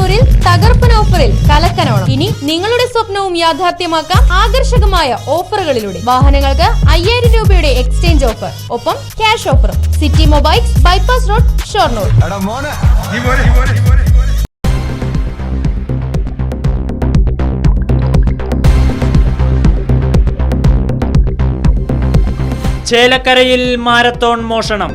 ഷൊർണൂരിൽ തകർപ്പൻ ഓഫറിൽ കലക്കനോണം. ഇനി നിങ്ങളുടെ സ്വപ്നവും യാഥാർത്ഥ്യമാക്കാം ആകർഷകമായ ഓഫറുകളിലൂടെ. വാഹനങ്ങൾക്ക് അയ്യായിരം രൂപയുടെ എക്സ്ചേഞ്ച് ഓഫർ. ഒപ്പം ക്യാഷ് ഓഫറും. City mobiles bypass road Shoranur. ചേലക്കരയിൽ മാരത്തോൺ മോഷണം.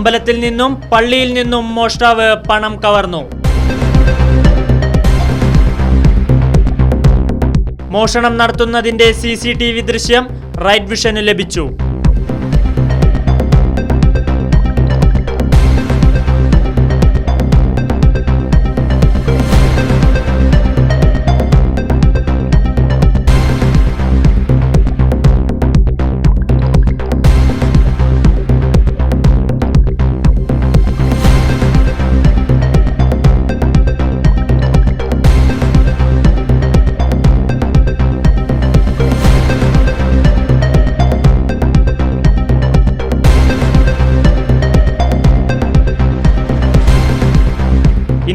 അമ്പലത്തിൽ നിന്നും പള്ളിയിൽ നിന്നും മോഷ്ടാവ് പണം കവർന്നു. മോഷണം നടത്തുന്നതിന്റെ സി സി ടി വി ദൃശ്യം റൈറ്റ് വിഷന് ലഭിച്ചു.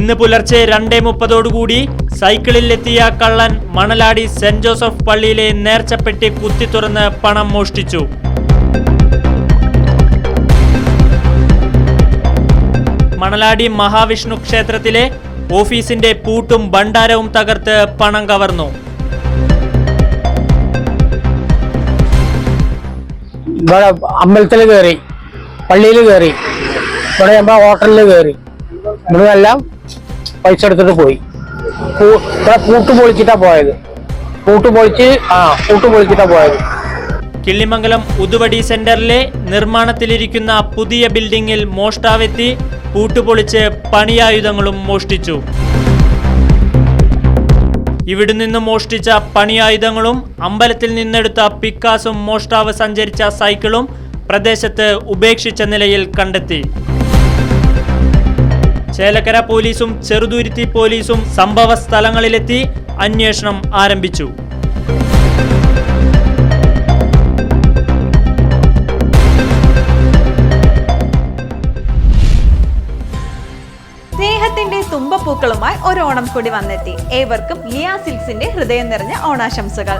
ഇന്ന് പുലർച്ചെ രണ്ടേ മുപ്പതോടുകൂടി സൈക്കിളിൽ എത്തിയ കള്ളൻ മണലാടി സെന്റ് ജോസഫ് പള്ളിയിലെ നേർച്ചപ്പെട്ടി കുത്തി തുറന്ന് പണം മോഷ്ടിച്ചു. മണലാടി മഹാവിഷ്ണു ക്ഷേത്രത്തിലെ ഓഫീസിന്റെ പൂട്ടും ഭണ്ഡാരവും തകർത്ത് പണം കവർന്നു. ഇവിടെ അമ്പലത്തിൽ കയറി പള്ളിയിൽ കയറി ഇവിടെ ഹോട്ടലിൽ കയറി. ഇവിടുന്നെല്ലാം പൈസ എടുത്തിട്ട് പോയി. കൂട്ട് പൊളിച്ചിട്ടാ പോയത്. പൂട്ട് പൊളിച്ച് ആ പൂട്ട് പൊളിച്ചിട്ടാ പോയത്. കിള്ളിമംഗലം ഉതുവടി സെന്ററിലെ നിർമ്മാണത്തിലിരിക്കുന്ന പുതിയ ബിൽഡിംഗിൽ മോഷ്ടാവെത്തി പൂട്ടുപൊളിച്ച് പണിയായുധങ്ങളും മോഷ്ടിച്ചു. ഇവിടെ നിന്ന് മോഷ്ടിച്ച പണിയായുധങ്ങളും അമ്പലത്തിൽ നിന്നെടുത്ത പിക്കാസും മോഷ്ടാവ് സഞ്ചരിച്ച സൈക്കിളും പ്രദേശത്ത് ഉപേക്ഷിച്ച നിലയിൽ കണ്ടെത്തി. ചേലക്കര പോലീസും ചെറുതുരുത്തി പോലീസും സംഭവ സ്ഥലങ്ങളിലെത്തി അന്വേഷണം ആരംഭിച്ചു. സ്നേഹത്തിന്റെ തുമ്പപ്പൂക്കളുമായി ഒരു ഓണം കൂടി വന്നെത്തി. ഏവർക്കും ലിയാ സിൽസിന്റെ ഹൃദയം നിറഞ്ഞ ഓണാശംസകൾ.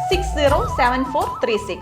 six zero seven four three six